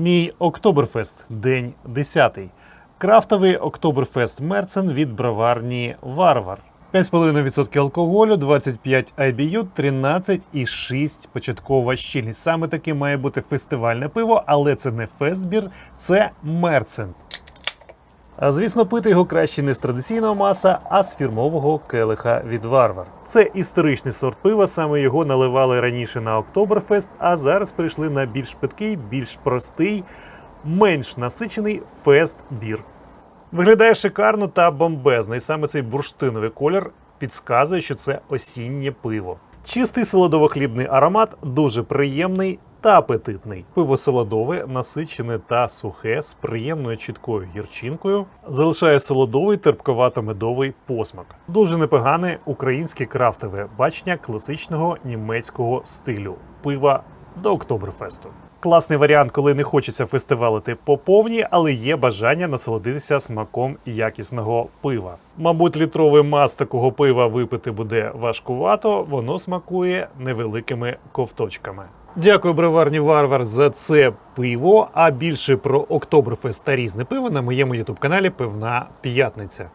Мій Октоберфест, день 10. Крафтовий Октоберфест Мерцен від броварні Варвар. 5,5% алкоголю, 25 IBU, 13,6 початкова щільність. Саме таке має бути фестивальне пиво, але це не фестбір, це Мерцен. А звісно, пити його краще не з традиційного маса, а з фірмового келиха від Варвар. Це історичний сорт пива, саме його наливали раніше на Октоберфест, а зараз прийшли на більш питкий, більш простий, менш насичений фест-бір. Виглядає шикарно та бомбезно, і саме цей бурштиновий колір підказує, що це осіннє пиво. Чистий солодово-хлібний аромат дуже приємний та апетитний. Пиво солодове, насичене та сухе з приємною чіткою гірчинкою, залишає солодовий терпковато-медовий посмак. Дуже непогане українське крафтове бачення класичного німецького стилю пива до Октоберфесту. Класний варіант, коли не хочеться фестивалити по повній, але є бажання насолодитися смаком якісного пива. Мабуть, літровий мас такого пива випити буде важкувато, воно смакує невеликими ковточками. Дякую, броварні Варвар, за це пиво. А більше про Октоберфест та різне пиво на моєму ютуб каналі Пивна П'ятниця.